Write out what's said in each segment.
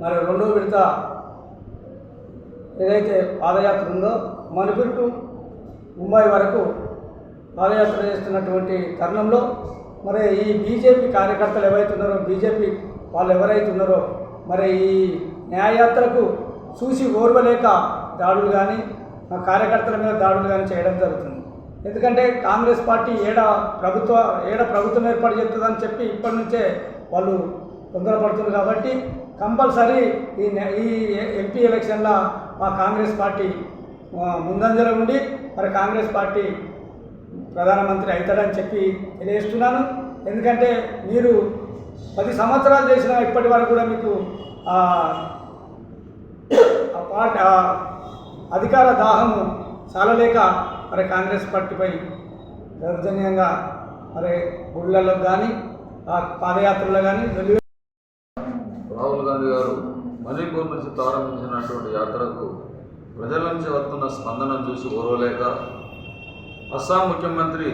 మరి రెండో విడత ఏదైతే పాదయాత్ర ఉందో మణిపూర్ టు ముంబై వరకు పాదయాత్ర చేస్తున్నటువంటి తరుణంలో మరి ఈ బీజేపీ కార్యకర్తలు ఎవరైతే ఉన్నారో బీజేపీ వాళ్ళు ఎవరైతే ఉన్నారో మరి ఈ న్యాయయాత్రకు చూసి ఓర్వలేక దాడులు కానీ కార్యకర్తల మీద దాడులు కానీ చేయడం జరుగుతుంది. ఎందుకంటే కాంగ్రెస్ పార్టీ ఏడ ప్రభుత్వ ఏడ ప్రభుత్వం ఏర్పాటు చేస్తుందని చెప్పి ఇప్పటి నుంచే వాళ్ళు తొందరపడుతుంది కాబట్టి కంపల్సరీ ఈ ఈ ఎంపీ ఎలక్షన్లో మా కాంగ్రెస్ పార్టీ ముందంజలో ఉండి మరి కాంగ్రెస్ పార్టీ ప్రధానమంత్రి అవుతాడని చెప్పి తెలియజేస్తున్నాను. ఎందుకంటే మీరు పది సంవత్సరాలు చేసిన ఇప్పటి వరకు కూడా మీకు ఆ, పార్టీ ఆ అధికార దాహము చాలలేక మరి కాంగ్రెస్ పార్టీపై దౌర్జన్యంగా మరి గుళ్ళల్లో కానీ ఆ పాదయాత్రలో కానీ రాహుల్ గాంధీ గారు మణిపూర్ నుంచి ప్రారంభించినటువంటి యాత్రకు ప్రజల నుంచి వస్తున్న స్పందనను చూసి ఓరవలేక అస్సాం ముఖ్యమంత్రి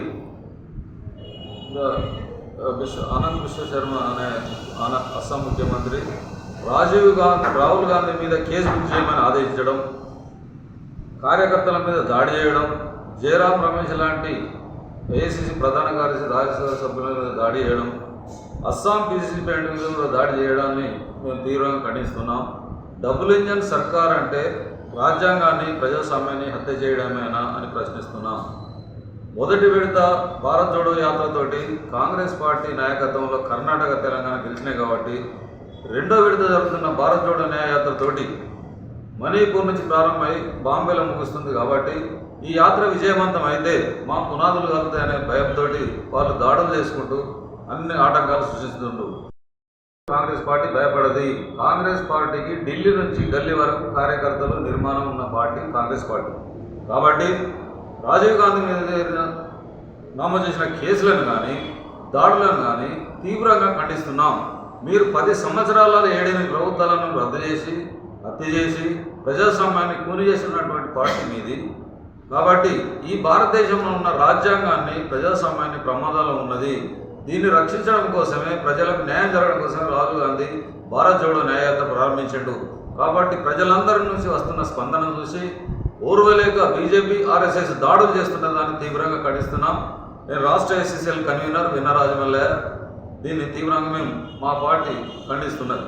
విశ్వ ఆనంద్ విశ్వశర్మ అనే ఆన అస్సాం ముఖ్యమంత్రి రాజీవ్ గాంధీ రాహుల్ గాంధీ మీద కేసు బుక్ చేయమని ఆదేశించడం కార్యకర్తల మీద దాడి చేయడం జయరాం రమేష్ లాంటి ఏఐసిసి ప్రధాన కార్యదర్శి రాజ్యసభ సభ్యుల మీద దాడి చేయడం అస్సాం పీసీసీ ప్యాంట్ మీద కూడా దాడి చేయడాన్ని మేము తీవ్రంగా ఖండిస్తున్నాం. డబుల్ ఇంజన్ సర్కార్ అంటే రాజ్యాంగాన్ని ప్రజాస్వామ్యాన్ని హత్య చేయడమేనా అని ప్రశ్నిస్తున్నాం. మొదటి విడత భారత్ జోడో యాత్రతోటి కాంగ్రెస్ పార్టీ నాయకత్వంలో కర్ణాటక తెలంగాణ గెలిచినాయి కాబట్టి రెండో విడత జరుగుతున్న భారత్ జోడో న్యాయయాత్రతోటి మణిపూర్ నుంచి ప్రారంభమై బాంబేలో ముగుస్తుంది కాబట్టి ఈ యాత్ర విజయవంతం అయితే మా పునాదులు కలుగుతాయనే భయంతో వాళ్ళు దాడులు చేసుకుంటూ అన్ని ఆటంకాలు సృష్టిస్తుండ్రు. కాంగ్రెస్ పార్టీ భయపడది. కాంగ్రెస్ పార్టీకి ఢిల్లీ నుంచి గల్లీ వరకు కార్యకర్తలు నిర్మాణం ఉన్న పార్టీ కాంగ్రెస్ పార్టీ. కాబట్టి రాజీవ్ గాంధీ మీద జరిగిన నమోదు చేసిన కేసులను కానీ దాడులను కానీ తీవ్రంగా ఖండిస్తున్నాం. మీరు పది సంవత్సరాలలో ఏడెనిమిది ప్రభుత్వాలను రద్దు చేసి హత్య చేసి ప్రజాస్వామ్యాన్ని కూని చేసినటువంటి పార్టీ మీది. కాబట్టి ఈ భారతదేశంలో ఉన్న రాజ్యాంగాన్ని ప్రజాస్వామ్యాన్ని ప్రమాదాలు ఉన్నది. దీన్ని రక్షించడం కోసమే ప్రజలకు న్యాయం జరగడం కోసమే రాహుల్ గాంధీ భారత్ జోడో న్యాయయాత్ర ప్రారంభించాడు. కాబట్టి ప్రజలందరి నుంచి వస్తున్న స్పందన చూసి ఓర్వలేక బీజేపీ ఆర్ఎస్ఎస్ దాడులు చేస్తున్న దాన్ని తీవ్రంగా ఖండిస్తున్నాం. నేను రాష్ట్ర ఎస్ఎస్ఎల్ కన్వీనర్ వినరాజమల్లయ్య దీన్ని తీవ్రంగా మేము మా పార్టీ ఖండిస్తున్నది.